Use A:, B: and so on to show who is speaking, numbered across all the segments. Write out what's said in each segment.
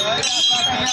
A: वासुदेव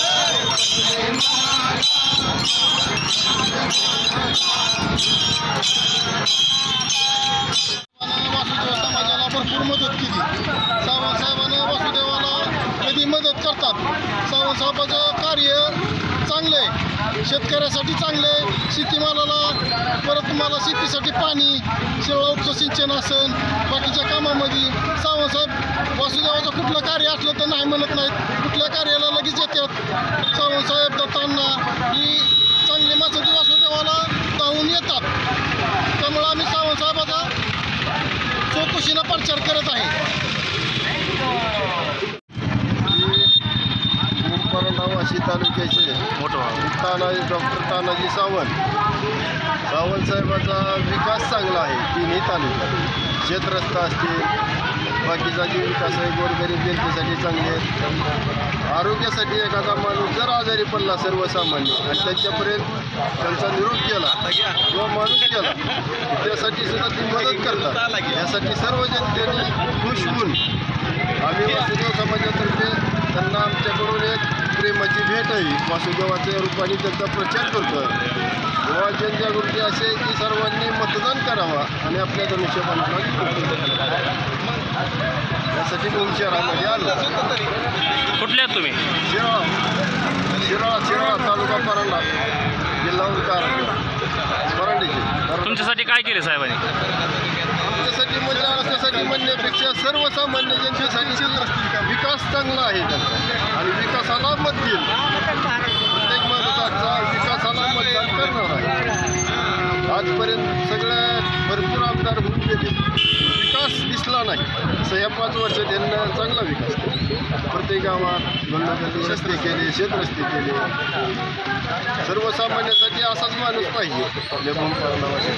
A: मदत केली. सावंतसाहेबांना वासुदेवाला कधी मदत करतात? सावंतसाहेबाचं कार्य चांगलं आहे. शेतकऱ्यासाठी चांगलं आहे. शेतीमालाला परत तुम्हाला शेतीसाठी पाणी शेळा उपचं सिंचन असेल बाकीच्या कामामध्ये. सावंतसाहेब वासुदेवाचं कुठलं कार्य असलं तर नाही म्हणत नाहीत. कुठल्या कार्याला लगेच येतात? सावंतसाहेब दत्तांना ही चांगली माणसं वासुदेवाला धावून येतात त्यामुळं आम्ही सावंत साहेबाचा प्रचार करत आहे. नावाशी तालुक्याचे तानाजी डॉक्टर तानाजी सावंत. सावंत साहेबाचा विकास चांगला आहे. तिन्ही तालुक्यात. शेतरस्ता असतील बाकीचा जे विकास आहे गोरगरीब जनतेसाठी चांगले आहेत. आरोग्यासाठी एखादा माणूस जर आजारी पडला सर्वसामान्य आणि त्यांच्यापर्यंत त्यांचा निरोप केला किंवा माणूस केला त्यासाठी सुद्धा ती मदत करतात. यासाठी सर्व जनतेने खुश होऊन आम्ही वासुदेव समाजातर्फे त्यांना आमच्याकडून एक प्रेमाची भेट आहे वासुदेवाच्या रूपाने त्यांचा प्रचार करतो. किंवा जनजागृती असे की सर्वांनी मतदान करावा आणि आपल्या धनुष्यबाणाला यासाठी भूम शहरामध्ये आलो.
B: कुठले आहेत तुम्ही?
A: शिराळा. शिराळा शिराळा तालुका परांडा जिल्हा परांडीचे.
B: तुमच्यासाठी काय केले साहेबांनी?
A: आमच्यासाठी म्हणजे आमच्यासाठी म्हणण्यापेक्षा सर्वसामान्य जनतेसाठी विकास चांगला आहे त्यांचा. आणि विकासाला मत देईल प्रत्येक माणसाचा विकासाला मतदान करणार आहे. आजपर्यंत सगळ्या भरपूर आमदार होऊन गेले. विकास दिसला नाही. असं ह्या पाच वर्ष त्यांना चांगला विकास केला. प्रत्येक गावात गंगागल्ली रस्ते केले शेतरस्ते केले. सर्वसामान्यासाठी असाच माणूस पाहिजे. आपल्या नावाच्या